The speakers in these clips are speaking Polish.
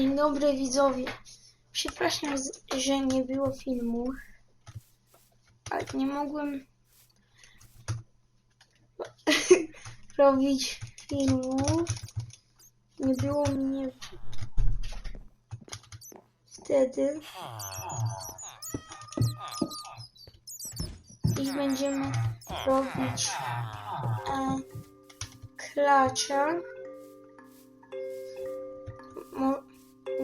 Dzień dobry widzowie. Przepraszam, że nie było filmu, ale nie mogłem robić filmu. Nie było mnie wtedy. I będziemy robić e, klacza.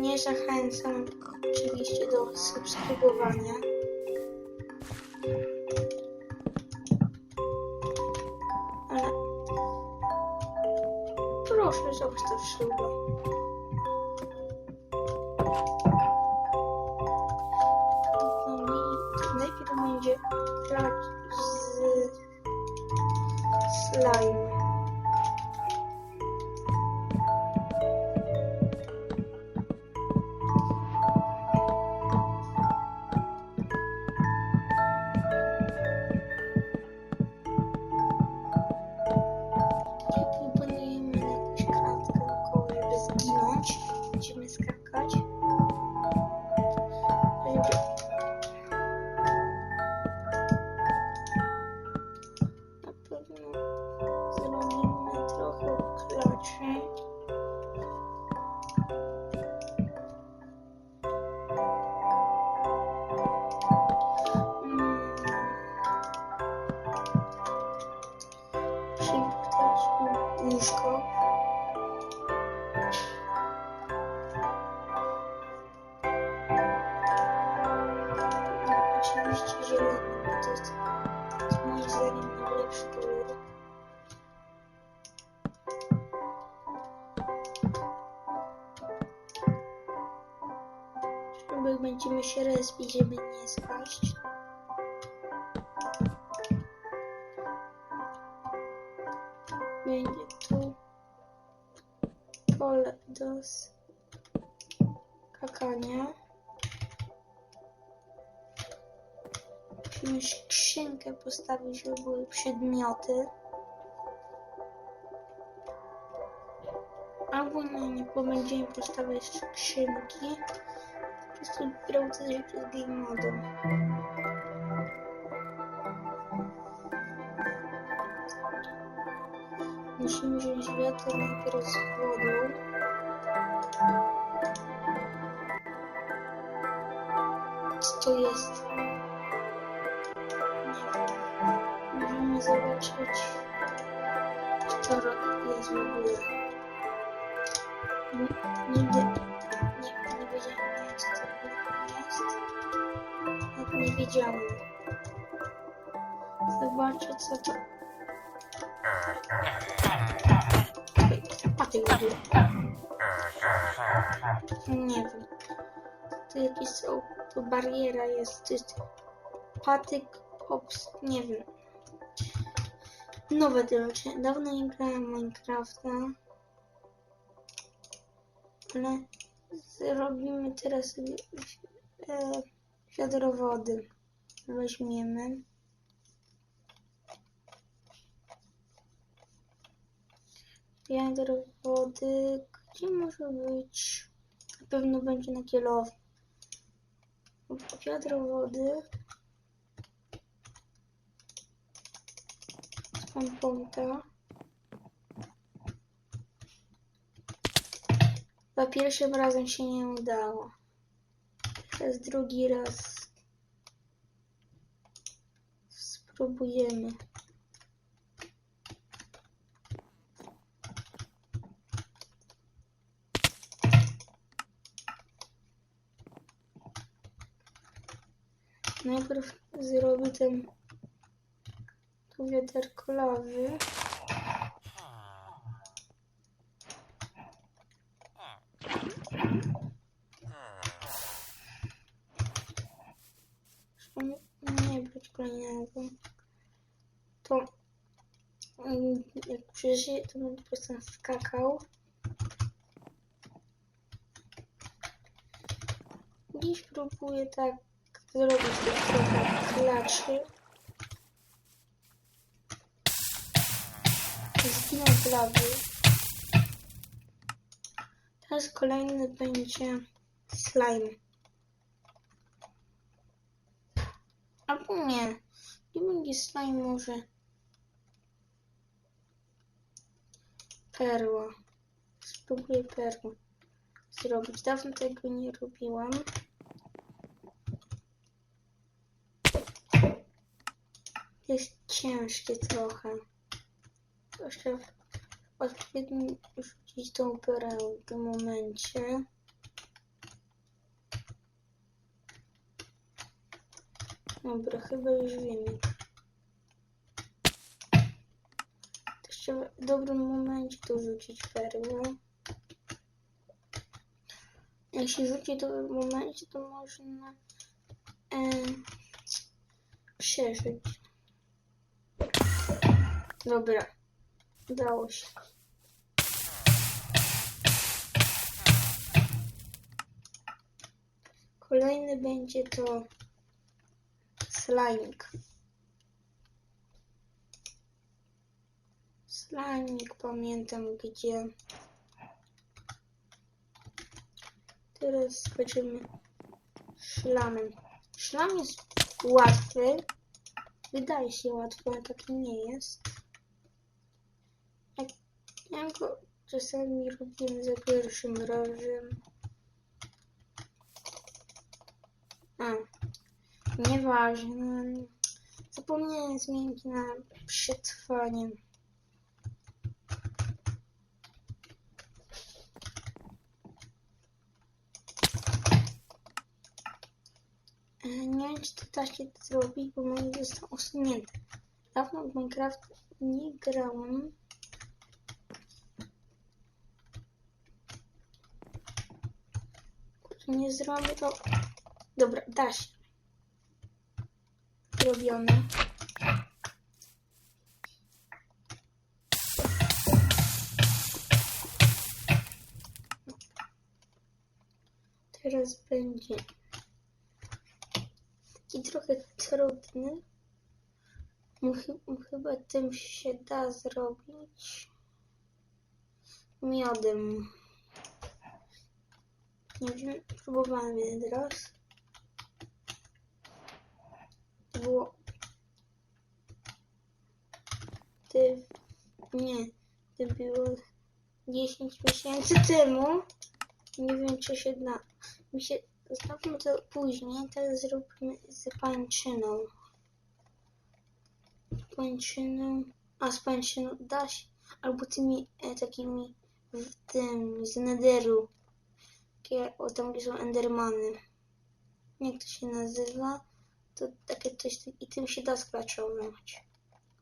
Nie zachęcam oczywiście do subskrybowania. Żeby będziemy się respić, żeby nie spaść. Będzie tu pole do skakania. Musimy skrzynkę postawić, żeby były przedmioty. Albo nie, nie będziemy postawiać skrzynki. Brał coś przez game modem. Musimy wziąć wiatr najpierw z wodą. Co to jest? Możemy zobaczyć, co to ro- jest w ogóle. Nigdy Wiedziałem. Zobaczę, co to ogóle. Nie wiem. To jakieś są. To bariera jest. To jest patyk ops. Nie wiem. Nowe rzeczy. Dawno nie grałem Minecrafta. Ale zrobimy teraz e, wiadro wody. Weźmiemy. Wiadro wody. Gdzie może być? Na pewno będzie na kielowie. Wiadro wody. Z pompą Za pierwszym razem się nie udało. Teraz drugi raz spróbujemy. Najpierw zrobię ten tu wiaderko lawy. Nie brać kolejnego. To mm, jak przeżyję, to będę po prostu skakał. Dziś próbuję tak zrobić trochę klaczy. Zginął z lawy. Teraz kolejny będzie slime. Albo nie. Nie będzie slime może. Perła. Spróbuję perłę zrobić. Dawno tego nie robiłam. Jest ciężkie trochę. Jeszcze odpowiednio rzucić tą perełę w tym momencie. Dobra, chyba już wiem. jak. To Jeszcze w dobrym momencie tu rzucić perłę. Jeśli rzuci w dobrym momencie, to można e, przeżyć. Dobra, udało się. Kolejny będzie to slajmik. Slajmik, pamiętam gdzie. Teraz skoczymy szlamem. Szlam jest łatwy. Wydaje się łatwy, ale taki nie jest. Jak ja go czasami robiłem za pierwszym razem. A, nieważne. Zapomniałem zmienić na przetrwanie. E, Nie wiem, czy to da się zrobić, bo mój został usunięty. Dawno w Minecraft nie grałem. Nie zrobię to. Dobra, da się. Zrobione. Teraz będzie taki trochę trudny. Chy- Chyba tym się da zrobić miodem. Nie wiem, próbowałem jeden raz. Było. Ty. Nie. To było 10 miesięcy temu. Nie wiem, czy się da. Mi się. Zostawmy to później. Teraz zróbmy z pańczyną. Pańczyną. A z pańczyną da się. Albo tymi e, takimi w tym z nederu. Takie, o tam gdzie są endermany. Jak to się nazywa? To takie coś i tym się da sklaczować.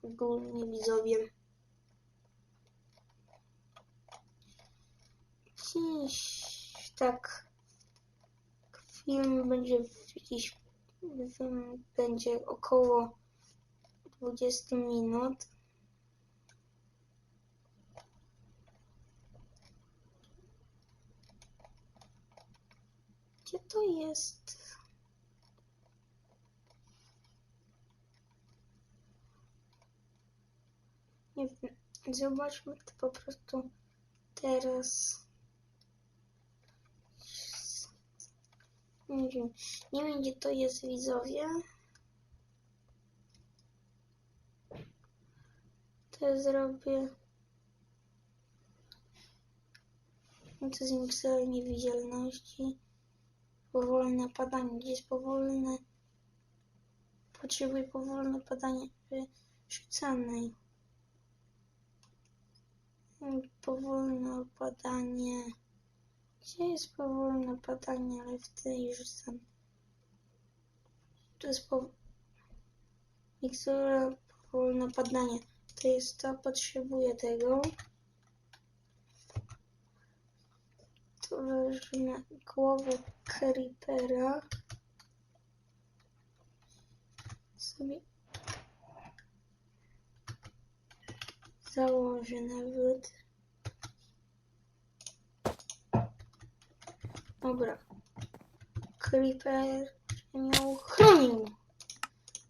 Ogólnie widzowie. Dziś tak film będzie jakiś będzie około 20 minut. Gdzie to jest? Nie wiem. Zobaczmy to po prostu teraz. Nie wiem. Nie wiem, gdzie to jest widzowie. To zrobię. No to z mikserem niewidzialności. Powolne padanie. Gdzie jest powolne? Potrzebuję powolne padanie wyrzucanej. Powolne opadanie. Gdzie jest powolne opadanie, ale w tej rzucam. To jest po... Mikstura powolne opadanie. To jest to, potrzebuję tego. To leży na głowę creepera. Sobie stało, że nawet... Dobra. Creeper mnie uchronił.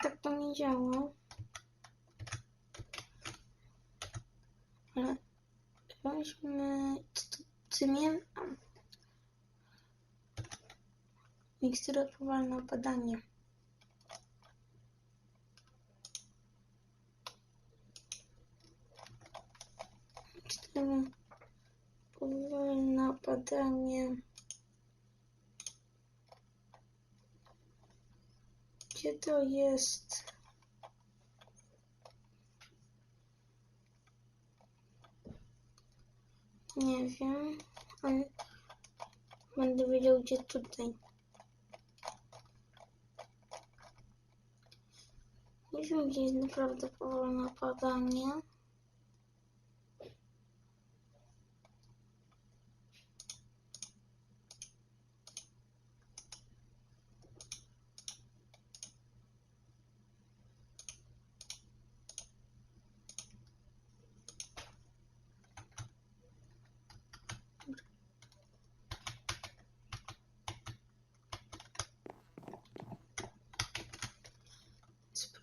Tak to nie działa. Ale... Weźmy... Cymien... Mikstura powalna opadanie. Opadanie. Gdzie to jest? Nie wiem, ale będę wiedział gdzie tutaj. Nie wiem gdzie jest naprawdę powolne opadanie.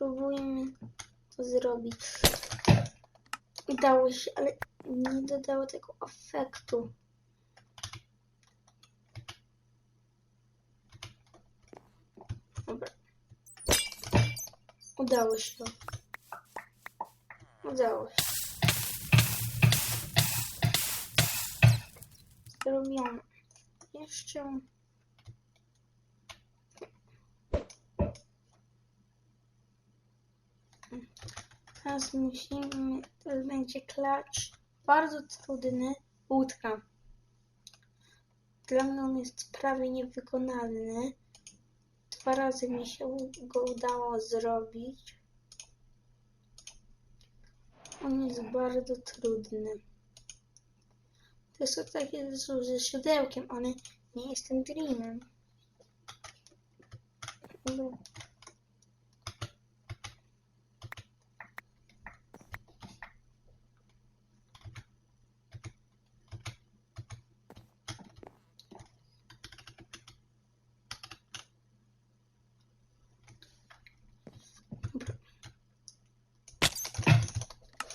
Spróbujmy to zrobić. Udało się, ale nie dodało tego efektu. Dobra. Udało się. Udało się. Jeszcze. Teraz musimy, teraz będzie klacz bardzo trudny, łódka. Dla mnie on jest prawie niewykonalny. Dwa razy mi się go udało zrobić. On jest bardzo trudny. To są takie ze siodełkiem, one nie jestem dreamem. No.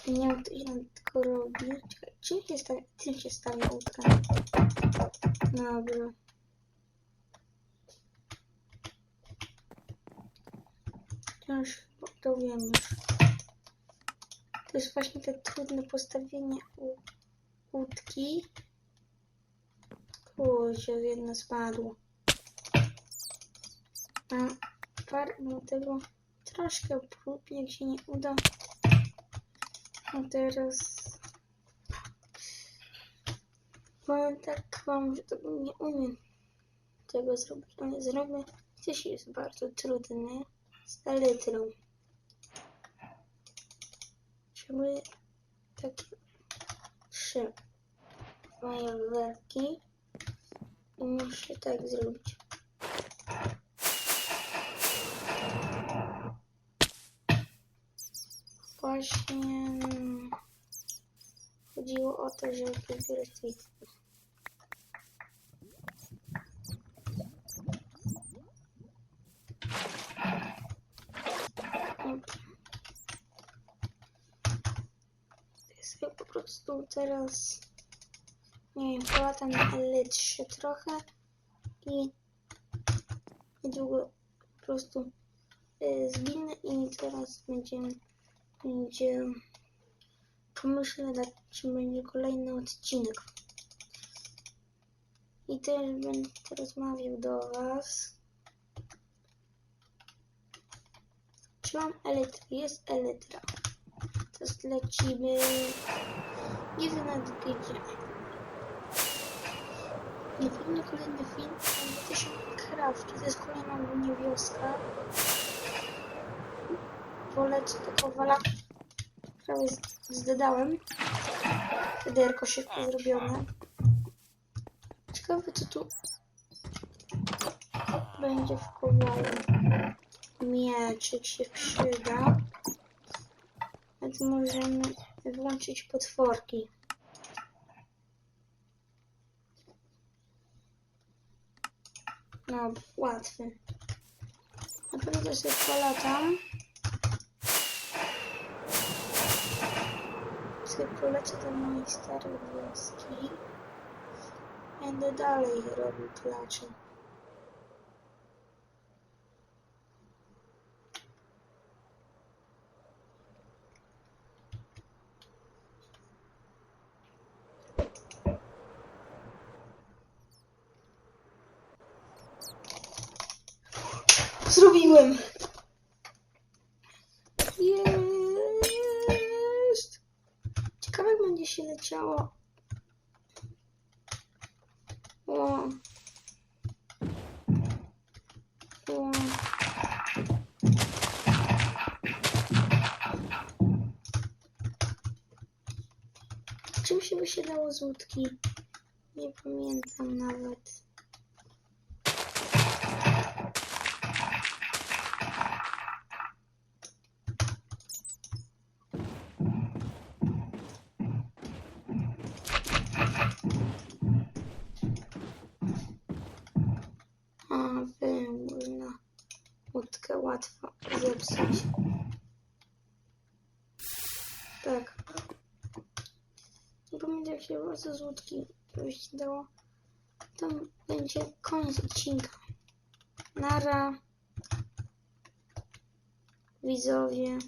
Nie wiem, co się tylko robi. Czekaj, czym się? Tym się stawia łódka. Dobra. To już to wiem już. To jest właśnie te trudne postawienie łódki. Kurczę, jedno spadło. Mam parę tego troszkę prób, jak się nie uda. A teraz powiem tak wam, że to nie umiem tego zrobić, ale zrobię. Też jest bardzo trudny z elytrą. Potrzebuję takie trzy fajerwerki i muszę tak zrobić. Właśnie mm, chodziło o to, żeby sobie po prostu teraz nie wiem, połatam na L3 trochę i niedługo po prostu y, zginę i teraz będziemy będzie pomyślę nad czym będzie kolejny odcinek. I też będę teraz mawiał do was. Czy mam elytrę? Jest elytra. Teraz lecimy. Nie wiem nad gdzie. Na pewno kolejny film będzie też o Minecrafcie. To jest kolejna wioska. Polecę do Kowala. Prawie zdedałem. Federko szybko zrobione. Ciekawe co tu będzie w Kowalu. Mieczyk się przyda. Więc możemy włączyć potworki. No, łatwy. Naprawdę sobie polatam. Jeśli poleci do mojej starej wioski, będę dalej robił klacze. Zrobiłem! Yeah. Jak będzie się leciało. O. O. Czym się wysiadało z łódki? Nie pamiętam nawet. A, wiem, można łódkę łatwo zepsuć. Tak. Nie pamiętam jak się bardzo z łódki wysiadało. Tam będzie koniec odcinka. Nara. Widzowie.